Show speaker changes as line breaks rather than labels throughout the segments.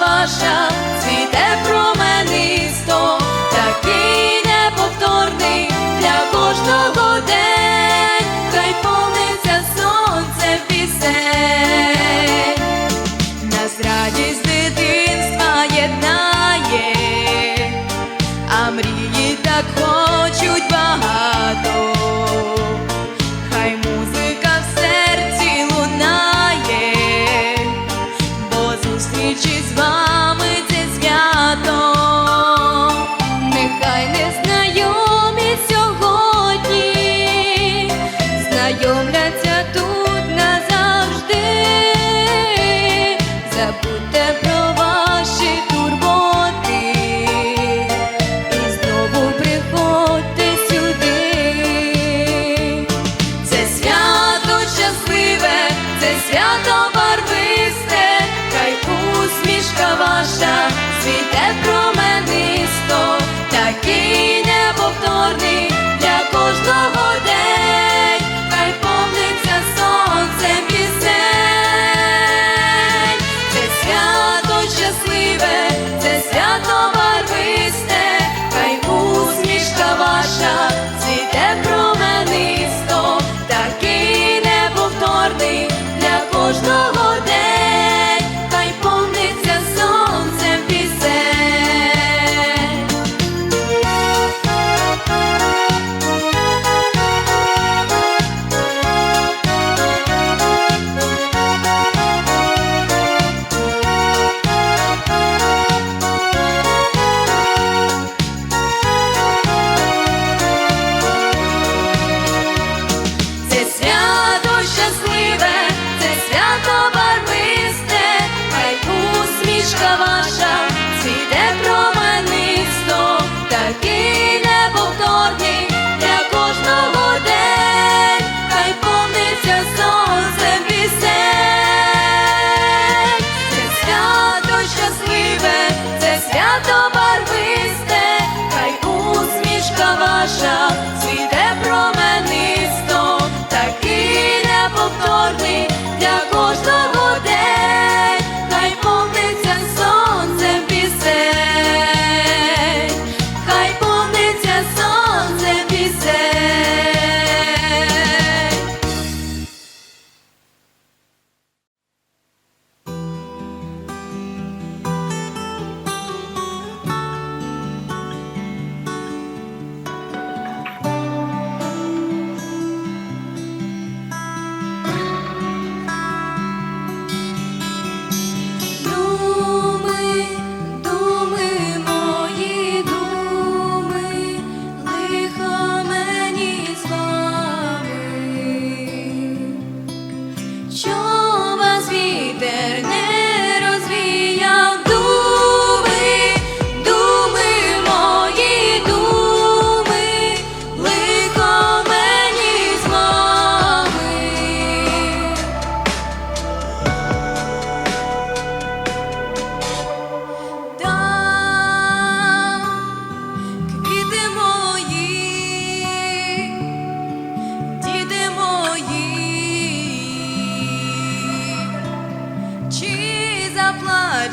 ваша цвіте променисто, такий неповторний для кожного день, хай повниться сонце пісень, нас радість дитинства єднає, а мрії так хочуть це свято барвисте, хай усмішка ваша, світе променисто.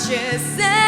just say